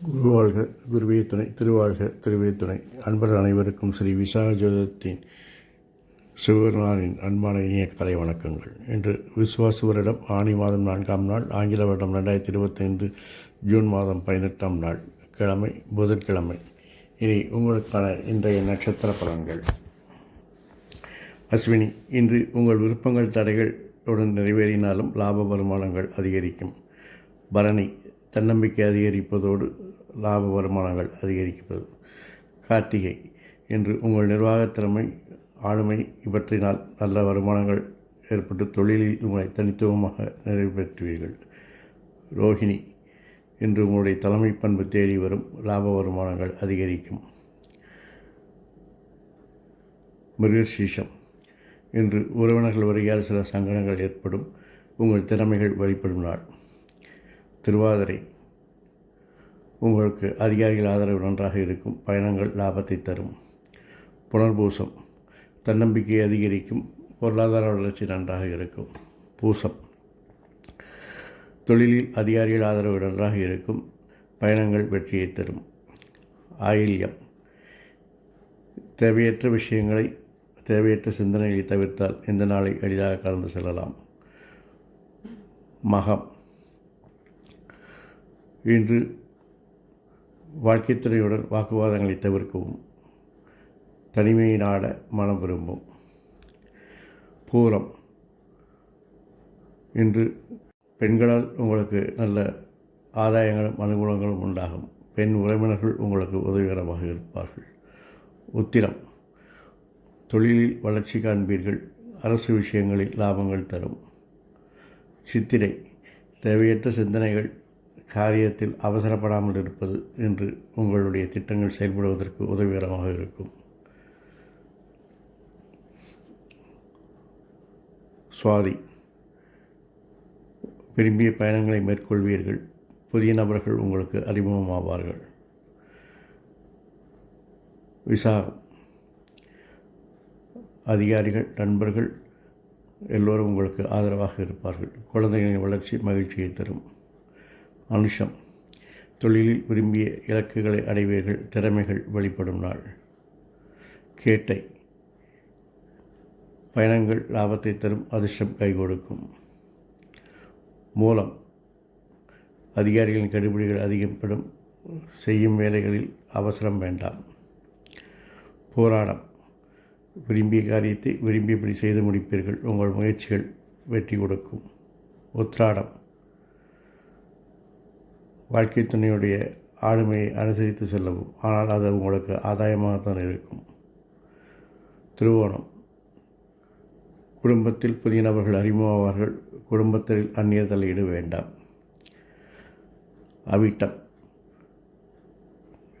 குருவாழ்க குருவே துணை திருவாழ்க திருவே துணை. அன்பர் அனைவருக்கும் ஸ்ரீ விசாக ஜோதத்தின் சிவபெருமானின் அன்பான இனிய கலை வணக்கங்கள். இன்று விஸ்வாசுவரிடம் ஆணி மாதம் நான்காம் நாள் ஆங்கில வருடம் ரெண்டாயிரத்தி இருபத்தைந்து ஜூன் மாதம் பதினெட்டாம் நாள் கிழமை புதன்கிழமை. இனி உங்களுக்கான இன்றைய நட்சத்திர பலன்கள். அஸ்வினி இன்று உங்கள் விருப்பங்கள் தடைகள் உடன் நிறைவேறினாலும் லாப வருமானங்கள் அதிகரிக்கும். பரணி தன்னம்பிக்கை அதிகரிப்பதோடு லாப வருமானங்கள் அதிகரிப்பது கார்த்திகை இன்று உங்கள் நிர்வாகத்திறமை ஆளுமை இவற்றினால் நல்ல வருமானங்கள் ஏற்பட்டு தொழிலில் உங்களை தனித்துவமாக நிறைவேற்றுவீர்கள். ரோஹிணி இன்று உங்களுடைய தலைமை பண்பு தேடி வரும் லாப வருமானங்கள் அதிகரிக்கும். மிருகசீஷம். இன்று உறவினர்கள் வருகையால் சில சங்கடங்கள் ஏற்படும். உங்கள் திறமைகள் வெளிப்படும் நாள். திருவாதிரை. உங்களுக்கு அதிகாரிகள் ஆதரவு நன்றாக இருக்கும். பயணங்கள் லாபத்தை தரும். புனர்பூசம். தன்னம்பிக்கை அதிகரிக்கும். பொருளாதார வளர்ச்சி நன்றாக இருக்கும். பூசம். தொழிலில் அதிகாரிகள் ஆதரவு நன்றாக இருக்கும். பயணங்கள் வெற்றியை தரும். ஆயில்யம். தேவையற்ற விஷயங்களை தேவையற்ற சிந்தனைகளை தவிர்த்தால் இந்த நாளை எளிதாக கடந்து செல்லலாம். மகம். இன்று வாழ்க்கைத்துறையுடன் வாக்குவாதங்களை தவிர்க்கவும். தனிமையை நாட மனம் விரும்பும். பூரம். இன்று பெண்களால் உங்களுக்கு நல்ல ஆதாயங்களும் அனுகூலங்களும் உண்டாகும். பெண் உறவினர்கள் உங்களுக்கு உதவிகரமாக இருப்பார்கள். உத்திரம். தொழிலில் வளர்ச்சி காண்பீர்கள். அரசு விஷயங்களில் லாபங்கள் தரும். சித்திரை. தேவையற்ற சிந்தனைகள் காரியத்தில் அவசரப்படாமல் இருப்பது என்று உங்களுடைய திட்டங்கள் செயல்படுவதற்கு உதவிகரமாக இருக்கும். சுவாதி. விரும்பிய பயணங்களை மேற்கொள்வீர்கள். புதிய நபர்கள் உங்களுக்கு அறிமுகமாவார்கள். விசாகம் அதிகாரிகள் நண்பர்கள் எல்லோரும் உங்களுக்கு ஆதரவாக இருப்பார்கள். குழந்தைகளின் வளர்ச்சி மகிழ்ச்சியை தரும். அனுஷம் தொழிலில் விரும்பிய இலக்குகளை அடைவீர்கள். திறமைகள் வெளிப்படும் நாள். கேட்டை பயணங்கள் லாபத்தை தரும். அதிர்ஷ்டம் கை கொடுக்கும் மூலம் அதிகாரிகளின் கடுபிடிகள் அதிகப்படும் செய்யும் வேலைகளில் அவசரம் வேண்டாம். போராடம். விரும்பிய காரியத்தை விரும்பியபடி செய்து முடிப்பீர்கள். உங்கள் முயற்சிகள் வெற்றி கொடுக்கும். உத்ராடம் வாழ்க்கை துணையுடைய ஆளுமையை அனுசரித்து செல்லவும். ஆனால் அது உங்களுக்கு ஆதாயமாக தான் இருக்கும். திருவோணம். குடும்பத்தில் புதிய நபர்கள் அறிமுகமாவார்கள். குடும்பத்தில் அந்நியர் தலையீடு வேண்டாம். அவிட்டம்.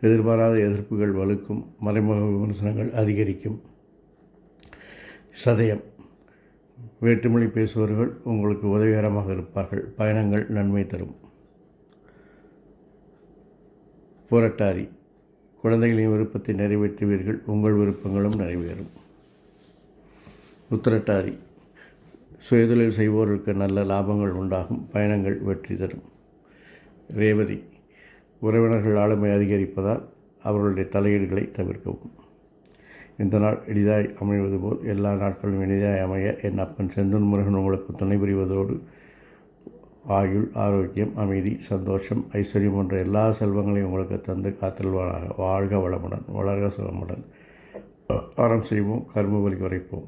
எதிர்பாராத எதிர்ப்புகள் வலுக்கும் மறைமுக விமர்சனங்கள் அதிகரிக்கும். சதயம். வேற்றுமொழி பேசுபவர்கள் உங்களுக்கு உதவிகரமாக இருப்பார்கள். பயணங்கள் நன்மை தரும். புரட்டாரி குழந்தைகளின் விருப்பத்தை நிறைவேற்றுவீர்கள். உங்கள் விருப்பங்களும் நிறைவேறும். உத்திரட்டாரி. சுயதொழில் செய்வோருக்கு நல்ல லாபங்கள் உண்டாகும். பயணங்கள் வெற்றி தரும். ரேவதி உறவினர்கள் ஆளுமை அதிகரிப்பதால் அவர்களுடைய தலையீடுகளை தவிர்க்கவும். இந்த நாள் எளிதாய் அமைவது போல் எல்லா நாட்களும் எளிதாய் அமைய என் அப்பன் செந்தன் முருகன் உங்களுக்கு துணை புரிவதோடு ஆயுள் ஆரோக்கியம் அமைதி சந்தோஷம் ஐஸ்வர்யம் போன்ற எல்லா செல்வங்களையும் உங்களுக்கு தந்து காத்தல்வானாக வாழ்க வளமுடன் வளர்க சுகமுடன். அறம் செய்வோம் கர்ம வலி குறைப்போம்.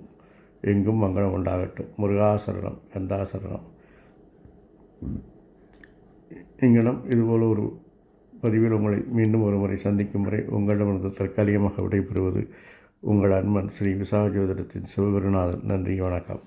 எங்கும் மங்களம் உண்டாகட்டும். முருகாசரணம் கந்தாசரணம். இங்கனம் இதுபோல் ஒரு பதிவில் உங்களை மீண்டும் ஒரு முறை சந்திக்கும் வரை உங்களிடமிருந்து தற்காலிகமாக விடைபெறுவது உங்கள் அன்பன் ஸ்ரீ விசாக ஜோதிடத்தின் சிவகுருநாதன் நன்றி வணக்கம்.